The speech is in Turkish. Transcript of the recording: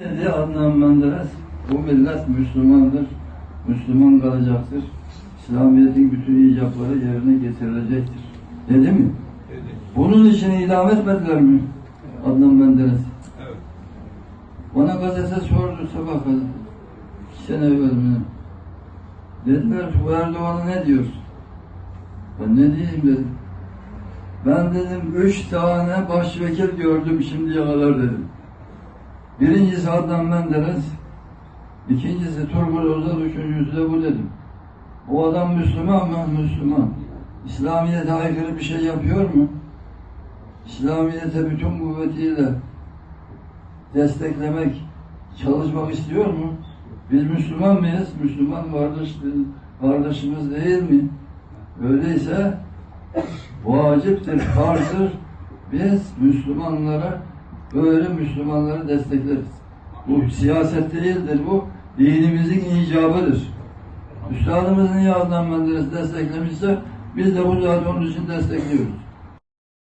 Dedi Adnan Menderes, bu millet Müslümandır, Müslüman kalacaktır. İslamiyet'in bütün icabları yerine getirilecektir. Dedi mi? Dedi. Bunun için idam etmediler mi? Adnan Menderes. Evet. Bana gazete sordu sabah gazetesi. İki sene evvel mi? Dediler bu Erdoğan'a ne diyorsun? Ben ne diyeyim dedim. Ben dedim üç tane başvekil gördüm şimdiye kadar dedim. Birincisi Adnan Menderes, ikincisi Turgut Özal, üçüncüsü de bu dedim. O adam Müslüman mı? Müslüman. İslamiyet'e aykırı bir şey yapıyor mu? İslamiyet'e bütün kuvvetiyle desteklemek, çalışmak istiyor mu? Biz Müslüman mıyız? Müslüman kardeş, kardeşimiz değil mi? Öyleyse vaciptir, farzdır. Biz Müslümanlara böyle Müslümanları destekleriz. Bu siyaset değildir bu. Dinimizin icabıdır. Üstadımız niye Adnan Menderes desteklemişse biz de bu zaten onun için destekliyoruz.